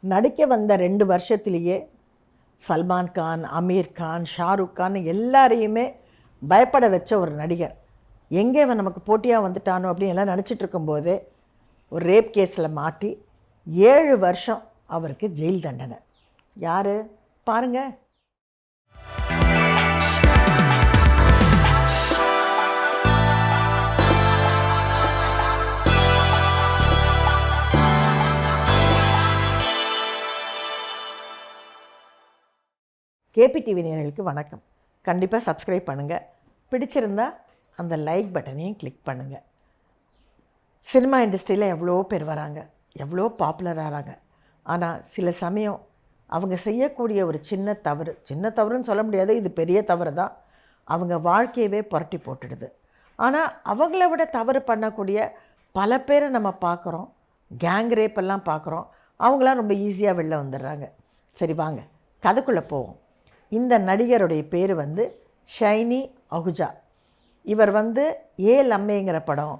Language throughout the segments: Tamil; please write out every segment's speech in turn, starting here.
நடிக்க வந்த ரெண்டு வருஷத்துலேயே சல்மான் கான் அமீர் கான் ஷாருக் கான் எல்லாரையுமே பயப்பட வச்ச ஒரு நடிகர். எங்கே இவன் நமக்கு போட்டியாக வந்துட்டானோ அப்படின்னு எல்லாம் நினச்சிட்டு இருக்கும்போதே ஒரு ரேப் கேஸில் மாட்டி ஏழு வருஷம் அவருக்கு ஜெயில் தண்டனை. யார்? பாருங்கள் கேபிடிவி நேர்களுக்கு வணக்கம். கண்டிப்பாக சப்ஸ்கிரைப் பண்ணுங்கள் பிடிச்சிருந்தா அந்த லைக் பட்டனையும் கிளிக் பண்ணுங்கள் சினிமா இண்டஸ்ட்ரியில் எவ்வளோ பேர் வராங்க எவ்வளோ பாப்புலர் ஆகிறாங்க ஆனால் சில சமயம் அவங்க செய்யக்கூடிய ஒரு சின்ன தவறு சின்ன தவறுன்னு சொல்ல முடியாது இது பெரிய தவறு தான். அவங்க வாழ்க்கையவே புரட்டி போட்டுடுது. ஆனால் அவங்கள விட தவறு பண்ணக்கூடிய பல பேரை நம்ம பார்க்குறோம். கேங் ரேப் எல்லாம் பார்க்குறோம். அவங்களாம் ரொம்ப ஈஸியாக வெளில வந்துடுறாங்க. சரி வாங்க. கதைக்குள்ளே போவோம். இந்த நடிகருடைய பேர் வந்து ஷைனி அகுஜா இவர் வந்து ஏ லம்மைங்கிற படம்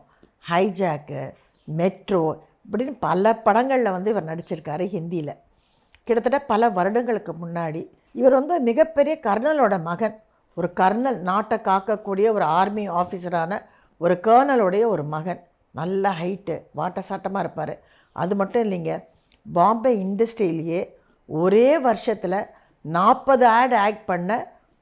ஹைஜாக்கு மெட்ரோ இப்படின்னு பல படங்களில் வந்து இவர் நடிச்சிருக்காரு ஹிந்தியில். கிட்டத்தட்ட பல வருடங்களுக்கு முன்னாடி இவர் வந்து மிகப்பெரிய கர்னலோட மகன். ஒரு கர்னல் நாட்டை காக்கக்கூடிய ஒரு ஆர்மி ஆஃபீஸரான ஒரு கர்னலுடைய ஒரு மகன். நல்ல ஹைட்டு வாட்ட சாட்டமாக இருப்பார். அது மட்டும் இல்லைங்க பாம்பே இண்டஸ்ட்ரியிலேயே ஒரே வருஷத்தில் நாற்பது ஆட் ஆக்ட் பண்ண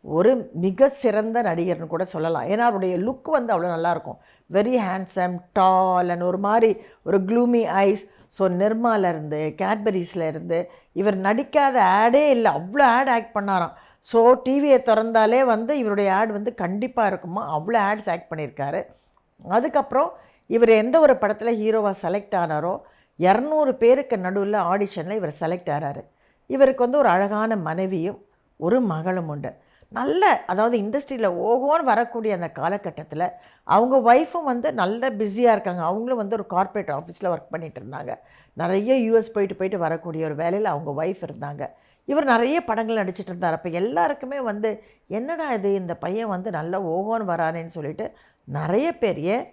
ஒரு மிக சிறந்த நடிகர்னு கூட சொல்லலாம். ஏன்னா அவருடைய லுக் வந்து அவ்வளோ நல்லாயிருக்கும். வெரி ஹேண்ட்ஸம் டால் அண்ட் ஒரு மாதிரி ஒரு க்ளூமி ஐஸ் ஸோ நிர்மாலேருந்து கேட்பரிஸில் இருந்து இவர் நடிக்காத ஆடே இல்லை. அவ்வளோ ஆட் ஆக்ட் பண்ணாராம். ஸோ டிவியை திறந்தாலே வந்து இவருடைய ஆட் வந்து கண்டிப்பாக இருக்குமா? அவ்வளோ ஆட்ஸ் ஆக்ட் பண்ணியிருக்காரு. அதுக்கப்புறம் இவர் எந்த ஒரு படத்தில் ஹீரோவாக செலக்ட் ஆனாரோ இரநூறு பேருக்கு நடுவில் ஆடிஷனில் இவர் செலக்ட் ஆகிறாரு இவருக்கு வந்து ஒரு அழகான மனைவியும் ஒரு மகளும் உண்டு. நல்ல அதாவது இண்டஸ்ட்ரியில் ஓகோன்னு வரக்கூடிய அந்த காலகட்டத்தில் அவங்க ஒய்ஃபும் வந்து நல்ல பிஸியாக இருக்காங்க. அவங்களும் வந்து ஒரு கார்ப்பரேட் ஆஃபீஸில் ஒர்க் பண்ணிகிட்டு இருந்தாங்க. நிறைய யூஎஸ் போயிட்டு போயிட்டு வரக்கூடிய ஒரு வேலையில் அவங்க ஒய்ஃப் இருந்தாங்க. இவர் நிறைய படங்கள் நடிச்சிட்டு இருந்தார். அப்போ எல்லாருக்குமே வந்து என்னடா இது? இந்த பையன் வந்து நல்ல ஓகோன்னு வரானேன்னு சொல்லிட்டு நிறைய பெரிய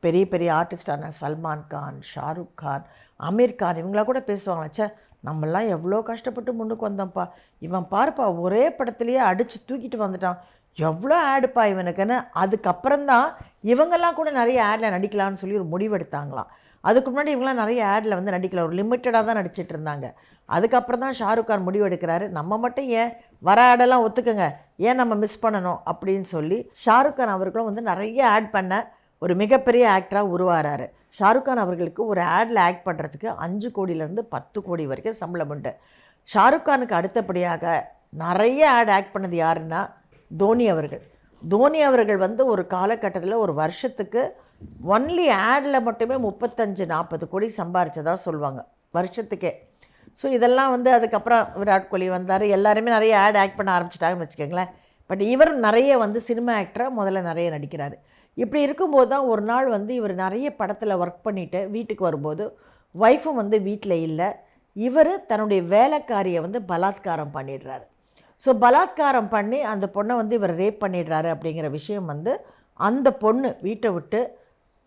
பெரிய பெரிய ஆர்டிஸ்டான சல்மான் கான் ஷாருக் கான் அமீர் கான் இவங்களா கூட பேசுவாங்க நம்மளாம் எவ்வளோ கஷ்டப்பட்டு முன்னுக்கு வந்தோம்ப்பா. இவன் பாருப்பா ஒரே படத்துலையே அடித்து தூக்கிட்டு வந்துட்டான். எவ்வளோ ஆடுப்பா இவனுக்குன்னு. அதுக்கப்புறம்தான் இவங்கெல்லாம் கூட நிறைய ஆடில் நடிக்கலாம்னு சொல்லி ஒரு முடிவெடுத்தாங்களாம். அதுக்கு முன்னாடி இவங்களாம் நிறைய ஆடில் வந்து நடிக்கல. ஒரு லிமிட்டடாக தான் நடிச்சிட்டு இருந்தாங்க. அதுக்கப்புறம் தான் ஷாருக் கான் முடிவு எடுக்கிறாரு நம்ம மட்டும் ஏன் வர ஆடெல்லாம் ஒத்துக்குங்க. ஏன் நம்ம மிஸ் பண்ணணும் அப்படின்னு சொல்லி ஷாருக் கான் அவர்களும் வந்து நிறைய ஆட் பண்ண ஒரு மிகப்பெரிய ஆக்டராக உருவாகிறாரு ஷாருக் கான் அவர்களுக்கு ஒரு ஆடில் ஆக்ட் பண்ணுறதுக்கு அஞ்சு கோடியிலேருந்து பத்து கோடி வரைக்கும் சம்பளம் உண்டு. ஷாருக் கானுக்கு அடுத்தபடியாக நிறைய ஆட் ஆக்ட் பண்ணது யாருன்னா தோனி அவர்கள். தோனி அவர்கள் வந்து ஒரு காலகட்டத்தில் ஒரு வருஷத்துக்கு ஒன்லி ஆடில் மட்டுமே முப்பத்தஞ்சு நாற்பது கோடி சம்பாரிச்சதா சொல்லுவாங்க வருஷத்துக்கே. ஸோ இதெல்லாம் வந்து அதுக்கப்புறம் விராட் கோலி வந்தார். எல்லாருமே நிறைய ஆட் ஆக்ட் பண்ண ஆரம்பிச்சிட்டாங்கன்னு வச்சுக்கோங்களேன். பட் இவர் நிறைய வந்து சினிமா ஆக்டராக முதல்ல நிறைய நடிக்கிறார். இப்படி இருக்கும்போது தான் ஒரு நாள் வந்து இவர் நிறைய படத்தில் ஒர்க் பண்ணிவிட்டு வீட்டுக்கு வரும்போது ஒய்ஃபும் வந்து வீட்டில் இல்லை. இவர் தன்னுடைய வேலைக்காரியை வந்து பலாத்காரம் பண்ணிடுறாரு. ஸோ பலாத்காரம் பண்ணி அந்த பொண்ணை வந்து இவர் ரேப் பண்ணிடுறாரு அப்படிங்கிற விஷயம் வந்து அந்த பொண்ணு வீட்டை விட்டு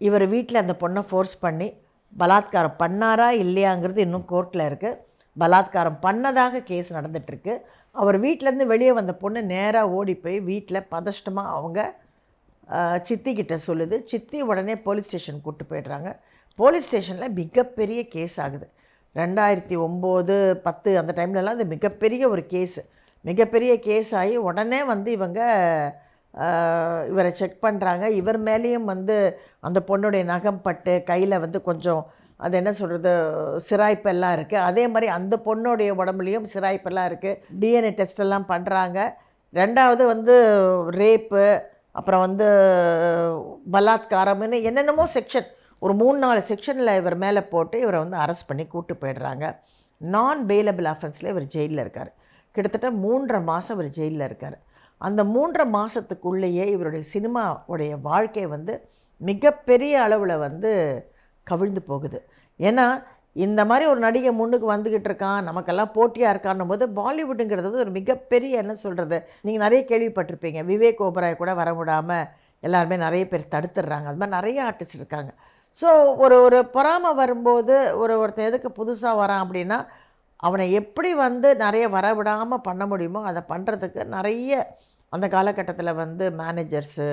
இவர் வீட்டில் அந்த பொண்ணை ஃபோர்ஸ் பண்ணி பலாத்காரம் பண்ணாரா இல்லையாங்கிறது இன்னும் கோர்ட்டில் இருக்குது பலாத்காரம் பண்ணதாக கேஸ் நடந்துகிட்ருக்கு அவர் வீட்டிலேருந்து வெளியே வந்த பொண்ணு நேராக ஓடி போய் வீட்டில் பதஷ்டமாக அவங்க சித்திக்கிட்ட சித்தி கிட்ட சொல்லுது. சித்தி உடனே போலீஸ் ஸ்டேஷன் கூட்டு போயிடுறாங்க. போலீஸ் ஸ்டேஷனில் மிகப்பெரிய கேஸ் ஆகுது. ரெண்டாயிரத்தி ஒம்பது பத்து அந்த டைம்லலாம் அது மிகப்பெரிய ஒரு கேஸு மிகப்பெரிய கேஸ் ஆகி உடனே வந்து இவங்க இவரை செக் பண்ணுறாங்க இவர் மேலேயும் வந்து அந்த பொண்ணுடைய நகம் பட்டு கையில் வந்து கொஞ்சம் அது என்ன சொல்கிறது சிராய்ப்பெல்லாம் இருக்குது அதே மாதிரி அந்த பொண்ணுடைய உடம்புலையும் சிராய்ப்பெல்லாம் இருக்குது டிஎன்ஏ டெஸ்ட் எல்லாம் பண்ணுறாங்க ரெண்டாவது வந்து ரேப்பு அப்புறம் வந்து பலாத்காரம்னு என்னென்னமோ செக்ஷன் ஒரு மூணு நாலு செக்ஷனில் இவர் மேலே போட்டு இவரை வந்து அரெஸ்ட் பண்ணி கூட்டு போயிடுறாங்க. நான் பெயிலபிள் அஃபென்ஸில் இவர் ஜெயிலில் இருக்கார். கிட்டத்தட்ட மூன்றரை மாதம் இவர் ஜெயிலில் இருக்கார். அந்த மூன்றரை மாதத்துக்குள்ளேயே இவருடைய சினிமாவுடைய வாழ்க்கை வந்து மிகப்பெரிய அளவில் வந்து கவிழ்ந்து போகுது. ஏன்னா இந்த மாதிரி ஒரு நடிகை முன்னுக்கு வந்துக்கிட்டு இருக்கான் நமக்கெல்லாம் போட்டியாக இருக்கான்னும் போது பாலிவுட்டுங்கிறது வந்து ஒரு மிகப்பெரிய என்ன சொல்கிறது நீங்கள் நிறைய கேள்விப்பட்டிருப்பீங்க. விவேக் ஓபராய் கூட வர விடாமல் எல்லாருமே நிறைய பேர் தடுத்துடுறாங்க. அது மாதிரி நிறைய ஆர்டிஸ்ட் இருக்காங்க. ஸோ ஒரு ஒரு பொறாமை வரும்போது ஒரு ஒருத்தன் எதுக்கு புதுசாக வரான் அப்படின்னா அவனை எப்படி வந்து நிறைய வரவிடாமல் பண்ண முடியுமோ அதை பண்ணுறதுக்கு நிறைய அந்த காலகட்டத்தில் வந்து மேனேஜர்ஸு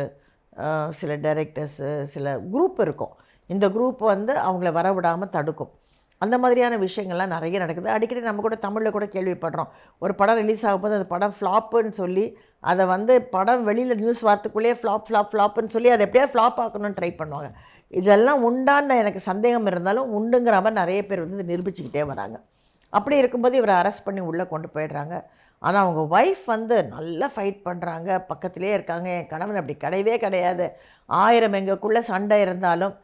சில டைரக்டர்ஸு சில குரூப் இருக்கும். இந்த குரூப் வந்து அவங்கள வரவிடாமல் தடுக்கும். அந்த மாதிரியான விஷயங்கள்லாம் நிறைய நடக்குது. அடிக்கடி நம்ம கூட தமிழில் கூட கேள்விப்படுறோம். ஒரு படம் ரிலீஸ் ஆகும்போது அந்த படம் ஃப்ளாப்புன்னு சொல்லி அதை வந்து படம் வெளியில் நியூஸ் வார்த்தைக்குள்ளேயே ஃப்ளாப் ஃப்ளாப் ஃப்ளாப்னு சொல்லி அதை எப்படியா ஃப்ளாப் ஆக்கணும்னு ட்ரை பண்ணுவாங்க. இதெல்லாம் உண்டான்னு எனக்கு சந்தேகம் இருந்தாலும் உண்டுங்கிற மாதிரி நிறைய பேர் வந்து நிரூபிச்சுக்கிட்டே வராங்க. அப்படி இருக்கும்போது இவரை அரெஸ்ட் பண்ணி உள்ளே கொண்டு போயிடுறாங்க. ஆனால் அவங்க ஒய்ஃப் வந்து நல்லா ஃபைட் பண்ணுறாங்க பக்கத்திலே இருக்காங்க. என் கணவன் அப்படி கிடையவே கிடையாது. ஆயிரம் எங்களுக்குள்ளே சண்டை இருந்தாலும்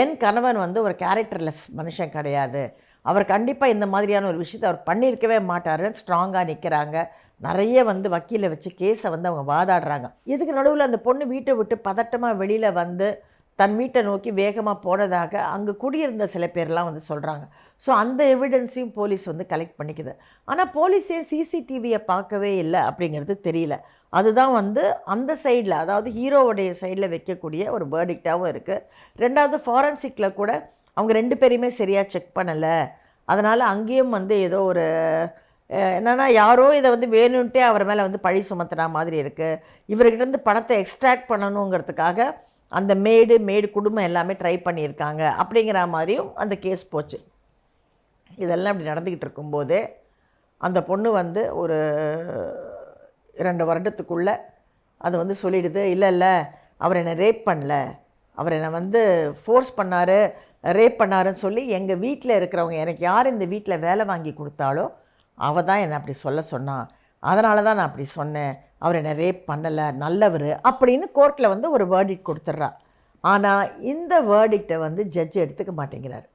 என் கணவன் வந்து ஒரு கேரக்டர்லெஸ் மனுஷன் கிடையாது. அவர் கண்டிப்பாக இந்த மாதிரியான ஒரு விஷயத்தை அவர் பண்ணியிருக்கவே மாட்டாருன்னு ஸ்ட்ராங்காக நிற்கிறாங்க நிறைய வந்து வக்கீலை வச்சு கேஸை வந்து அவங்க வாதாடுறாங்க. இதுக்கு நடுவில் அந்த பொண்ணு வீட்டை விட்டு பதட்டமாக வெளியில் வந்து தன் வீட்டை நோக்கி வேகமாக போனதாக அங்கே குடியிருந்த சில பேர்லாம் வந்து சொல்கிறாங்க ஸோ அந்த எவிடன்ஸையும் போலீஸ் வந்து கலெக்ட் பண்ணிக்குது. ஆனால் போலீஸே சிசிடிவியை பார்க்கவே இல்லை அப்படிங்கிறது தெரியல. அதுதான் வந்து அந்த சைடில் அதாவது ஹீரோவுடைய சைடில் வைக்கக்கூடிய ஒரு வேர்டிக்டாகவும் இருக்குது ரெண்டாவது ஃபாரன்சிக்கில் கூட அவங்க ரெண்டு பேரையுமே சரியாக செக் பண்ணலை. அதனால் அங்கேயும் வந்து ஏதோ ஒரு என்னென்னா யாரோ இதை வந்து வேணும்ன்ட்டே அவர் மேலே வந்து பழி சுமத்துனா மாதிரி இருக்குது இவர்கிட்டருந்து பணத்தை எக்ஸ்ட்ராக்ட் பண்ணணுங்கிறதுக்காக அந்த மேடு மேடு குடும்பம் எல்லாமே ட்ரை பண்ணியிருக்காங்க. அப்படிங்கிற மாதிரியும் அந்த கேஸ் போச்சு. இதெல்லாம் இப்படி நடந்துக்கிட்டு இருக்கும்போது அந்த பொண்ணு வந்து ஒரு இரண்டு வருடத்துக்குள்ளே அது வந்து சொல்லிடுது இல்லை இல்லை அவர் என்னை ரேப் பண்ணல. அவர் என்னை வந்து ஃபோர்ஸ் பண்ணார் ரேப் பண்ணாருன்னு சொல்லி எங்கள் வீட்டில் இருக்கிறவங்க எனக்கு யார் இந்த வீட்டில் வேலை வாங்கி கொடுத்தாலோ அவள் தான் என்னை அப்படி சொல்ல சொன்னான் அதனால தான் நான் அப்படி சொன்னேன். அவர் என்னை ரேப் பண்ணலை நல்லவர் அப்படின்னு கோர்ட்டில் வந்து ஒரு வேர்டிக்ட் கொடுத்துட்றா. ஆனால் இந்த வேர்டிக்டை வந்து ஜட்ஜ் எடுத்துக்க மாட்டேங்கிறார்.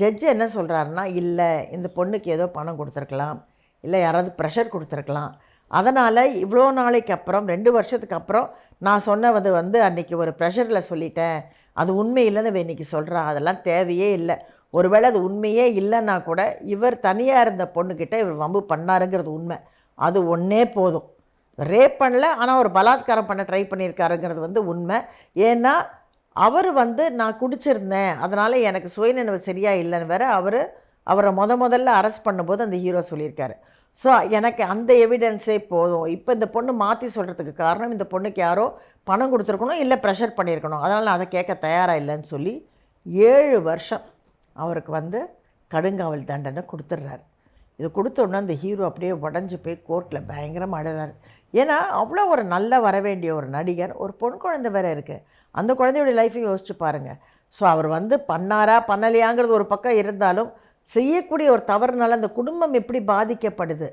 ஜட்ஜ் என்ன சொல்கிறாருன்னா இல்லை இந்த பொண்ணுக்கு ஏதோ பணம் கொடுத்துருக்கலாம். இல்லை யாராவது ப்ரெஷர் கொடுத்துருக்கலாம். அதனால் இவ்வளோ நாளைக்கு அப்புறம் ரெண்டு வருஷத்துக்கு அப்புறம் நான் சொன்னது வந்து அன்றைக்கி ஒரு ப்ரெஷரில் சொல்லிட்டேன். அது உண்மை இல்லைன்னு இவ இன்னைக்கு சொல்கிறா அதெல்லாம் தேவையே இல்லை. ஒருவேளை அது உண்மையே இல்லைன்னா கூட இவர் தனியாக இருந்த பொண்ணுக்கிட்ட இவர் வம்பு பண்ணாருங்கிறது உண்மை. அது ஒன்றே போதும். ரேப் பண்ணல ஆனால் ஒரு பலாத்காரம் பண்ண ட்ரை பண்ணியிருக்காருங்கிறது வந்து உண்மை. ஏன்னா அவர் வந்து நான் குடிச்சிருந்தேன். அதனால் எனக்கு சுயநினைவு சரியாக இல்லைன்னு வேற அவர் அவரை முத முதல்ல அரெஸ்ட் பண்ணும்போது அந்த ஹீரோ சொல்லியிருக்காரு. ஸோ எனக்கு அந்த எவிடன்ஸே போதும். இப்போ இந்த பொண்ணு மாற்றி சொல்கிறதுக்கு காரணம் இந்த பொண்ணுக்கு யாரோ பணம் கொடுத்துருக்கணும் இல்லை ப்ரெஷர் பண்ணியிருக்கணும். அதனால் நான் அதை கேட்க தயாராக இல்லைன்னு சொல்லி ஏழு வருஷம் அவருக்கு வந்து கடுங்காவல் தண்டனை கொடுத்துட்றாரு. இது கொடுத்தோடனே அந்த ஹீரோ அப்படியே உடஞ்சி போய் கோர்ட்டில் பயங்கரமாக அழுதார். ஏன்னா அவ்வளோ ஒரு நல்ல வர வேண்டிய ஒரு நடிகர் ஒரு பொன் குழந்தை வேறு இருக்குது அந்த குழந்தையுடைய லைஃப்பை யோசிச்சு பாருங்கள் ஸோ அவர் வந்து பண்ணாரா பண்ணலையாங்கிறது ஒரு பக்கம் இருந்தாலும் செய்யக்கூடிய ஒரு தவறுனால அந்த குடும்பம் எப்படி பாதிக்கப்படுது?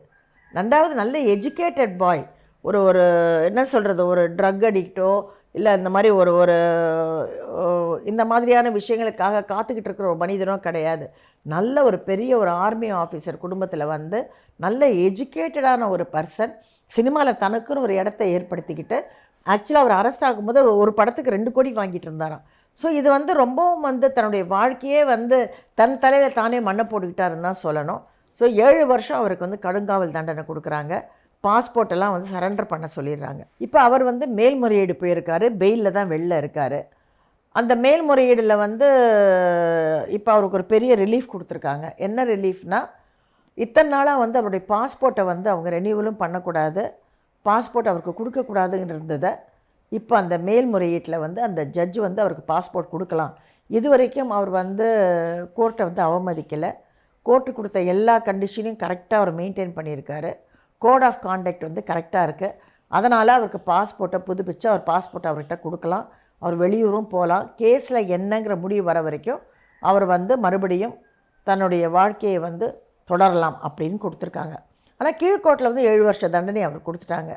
ரெண்டாவது நல்ல எஜுகேட்டட் பாய் ஒரு ஒரு என்ன சொல்கிறது ஒரு ட்ரக் அடிக்ட்டோ இல்லை இந்த மாதிரி ஒரு ஒரு இந்த மாதிரியான விஷயங்களுக்காக காத்துக்கிட்டு இருக்கிற ஒரு மனிதனோ கிடையாது. நல்ல ஒரு பெரிய ஒரு ஆர்மி ஆஃபீஸர் குடும்பத்தில் வந்து நல்ல எஜுகேட்டடான ஒரு பர்சன் சினிமாவில் தனக்குன்னு ஒரு இடத்த ஏற்படுத்திக்கிட்டு ஆக்சுவலாக அவர் அரெஸ்ட் ஆகும்போது ஒரு- ஒரு படத்துக்கு ரெண்டு கோடி வாங்கிட்டு இருந்தாராம். ஸோ இது வந்து ரொம்பவும் வந்து தன்னுடைய வாழ்க்கையே வந்து தன் தலையில் தானே மண்ணை போட்டுக்கிட்டாருன்னு தான் சொல்லணும். ஸோ ஏழு வருஷம் அவருக்கு வந்து கடுங்காவல் தண்டனை கொடுக்குறாங்க. பாஸ்போர்ட் எல்லாம் வந்து சரண்டர் பண்ண சொல்லிடுறாங்க. இப்போ அவர் வந்து மேல்முறையீடு போயிருக்காரு. பெயிலில் தான் வெளில இருக்கார். அந்த மேல்முறையீடில் வந்து இப்போ அவருக்கு ஒரு பெரிய ரிலீஃப் கொடுத்துருக்காங்க. என்ன ரிலீஃப்னால் இத்தனை நாளாக வந்து அவருடைய பாஸ்போர்ட்டை வந்து அவங்க ரெனியூவலும் பண்ணக்கூடாது. பாஸ்போர்ட் அவருக்கு கொடுக்கக்கூடாதுன்னு இருந்ததை இப்போ அந்த மேல்முறையீட்டில் வந்து அந்த ஜட்ஜ் வந்து அவருக்கு பாஸ்போர்ட் கொடுக்கலாம். இது வரைக்கும் அவர் வந்து கோர்ட்டை வந்து அவமதிக்கலை. கோர்ட்டு கொடுத்த எல்லா கண்டிஷனையும் கரெக்டாக அவர் மெயின்டைன் பண்ணியிருக்காரு. கோட் ஆஃப் காண்டக்ட் வந்து கரெக்டாக இருக்குது அதனால் அவருக்கு பாஸ்போர்ட்டை புதுப்பிச்சு அவர் பாஸ்போர்ட் அவர்கிட்ட கொடுக்கலாம். அவர் வெளியூரும் போகலாம். கேஸில் என்னங்கிற முடிவு வர வரைக்கும் அவர் வந்து மறுபடியும் தன்னுடைய வாழ்க்கையை வந்து தொடரலாம் அப்படின்னு கொடுத்துருக்காங்க. ஆனால் கீழ்கோட்டில் வந்து ஏழு வருஷ தண்டனை அவர் கொடுத்துட்டாங்க.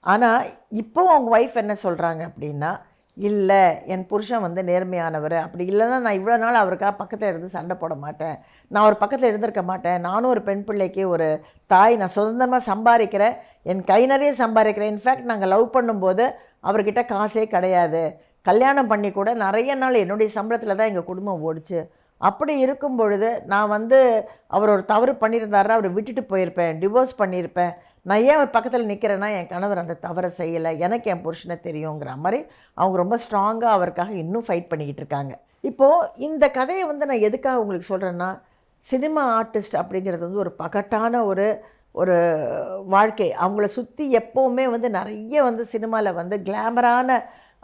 ஆனால் இப்போவும் அவங்க ஒய்ஃப் என்ன சொல்கிறாங்க அப்படின்னா இல்லை என் புருஷன் வந்து நேர்மையானவர். அப்படி இல்லைன்னா நான் இவ்வளோ நாள் அவருக்காக பக்கத்தில் இருந்து சண்டை போட மாட்டேன். நான் ஒரு பக்கத்தில் இருந்திருக்க மாட்டேன். நானும் ஒரு பெண் பிள்ளைக்கு ஒரு தாய். நான் சுதந்திரமாக சம்பாதிக்கிறேன். என் கை நிறைய சம்பாதிக்கிறேன். இன்ஃபேக்ட் நாங்கள் லவ் பண்ணும்போது அவர்கிட்ட காசே கிடையாது. கல்யாணம் பண்ணி கூட நிறைய நாள் என்னுடைய சம்பளத்தில் தான் எங்கள் குடும்பம் ஓடிச்சு. அப்படி இருக்கும் பொழுது நான் வந்து அவர் ஒரு தவறு பண்ணியிருந்தாருன்னா அவர் விட்டுட்டு போயிருப்பேன். டிவோர்ஸ் பண்ணியிருப்பேன். நான் ஏன் அவர் பக்கத்தில் நிற்கிறேன்னா என் கணவர் அந்த தவறை செய்யலை எனக்கு என் புருஷனை தெரியுங்கிற மாதிரி அவங்க ரொம்ப ஸ்ட்ராங்காக அவருக்காக இன்னும் ஃபைட் பண்ணிக்கிட்டு இருக்காங்க. இப்போது இந்த கதையை வந்து நான் எதுக்காக உங்களுக்கு சொல்கிறேன்னா சினிமா ஆர்டிஸ்ட் அப்படிங்கிறது வந்து ஒரு பகட்டான ஒரு ஒரு வாழ்க்கை. அவங்கள சுற்றி எப்போவுமே வந்து நிறைய வந்து சினிமாவில் வந்து கிளாமரான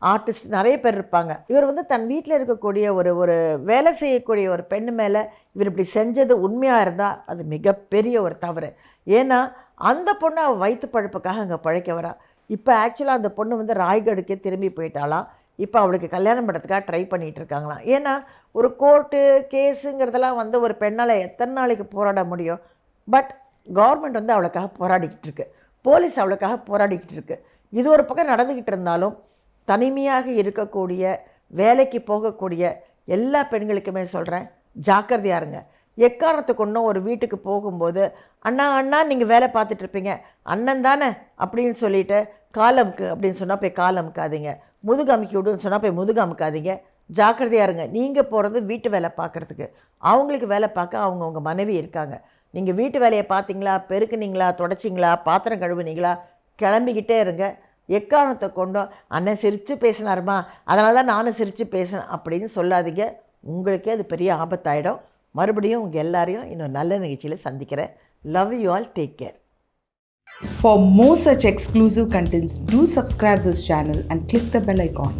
ஆர்டிஸ்ட் நிறைய பேர் இருப்பாங்க. இவர் வந்து தன் வீட்டில் இருக்கக்கூடிய ஒரு ஒரு வேலை செய்யக்கூடிய ஒரு பெண் மேலே இவர் இப்படி செஞ்சது உண்மையாக இருந்தால் அது மிகப்பெரிய ஒரு தவறு. ஏன்னா அந்த பொண்ணு அவள் வயிற்று பழப்புக்காக அங்கே பழைக்க வரா. இப்போ ஆக்சுவலாக அந்த பொண்ணு வந்து ராய்கடுக்கே திரும்பி போயிட்டாலாம் இப்போ அவளுக்கு கல்யாணம் பண்ணுறதுக்காக ட்ரை பண்ணிகிட்டு இருக்காங்களாம். ஏன்னா ஒரு கோர்ட்டு கேஸுங்கிறதெல்லாம் வந்து ஒரு பெண்ணால் எத்தனை நாளைக்கு போராட முடியும்? பட் கவர்மெண்ட் வந்து அவளுக்காக போராடிக்கிட்டு இருக்கு. போலீஸ் அவளுக்காக போராடிக்கிட்டு இருக்கு. இது ஒரு பக்கம் நடந்துக்கிட்டு இருந்தாலும் தனிமையாக இருக்கக்கூடிய வேலைக்கு போகக்கூடிய எல்லா பெண்களுக்குமே சொல்கிறேன் ஜாக்கிரதையாருங்க இருங்க. எக்காரணத்துக்கு கொண்டும் ஒரு வீட்டுக்கு போகும்போது அண்ணா அண்ணா நீங்கள் வேலை பார்த்துட்டு இருப்பீங்க அண்ணன் தானே? அப்படின்னு சொல்லிட்டு காலமுக்கு அப்படின்னு சொன்னால் போய் காலமுக்காதீங்க முதுகு அமுக்கி விடுன்னு சொன்னால் போய் முதுகு அமுக்காதீங்க. ஜாக்கிரதையா இருங்க. நீங்கள் போகிறது வீட்டு வேலை பார்க்குறதுக்கு. அவங்களுக்கு வேலை பார்க்க அவங்கவுங்க மனைவி இருக்காங்க. நீங்கள் வீட்டு வேலையை பார்த்தீங்களா? பெருக்குனீங்களா? தொடச்சிங்களா? பாத்திரம் கழுவுனீங்களா? கிளம்பிக்கிட்டே இருங்க. எக்காரணத்தை கொண்டும் அண்ணன் சிரித்து பேசினாருமா? அதனால தான் நானும் சிரித்து பேசினேன் அப்படின்னு சொல்லாதீங்க. உங்களுக்கே அது பெரிய ஆபத்தாயிடும். மறுபடியும் உங்கள் எல்லாரையும் இன்னும் நல்ல நிகழ்ச்சியில் சந்திக்கிறேன் love you all take care for more such exclusive contents to subscribe this channel and click the bell icon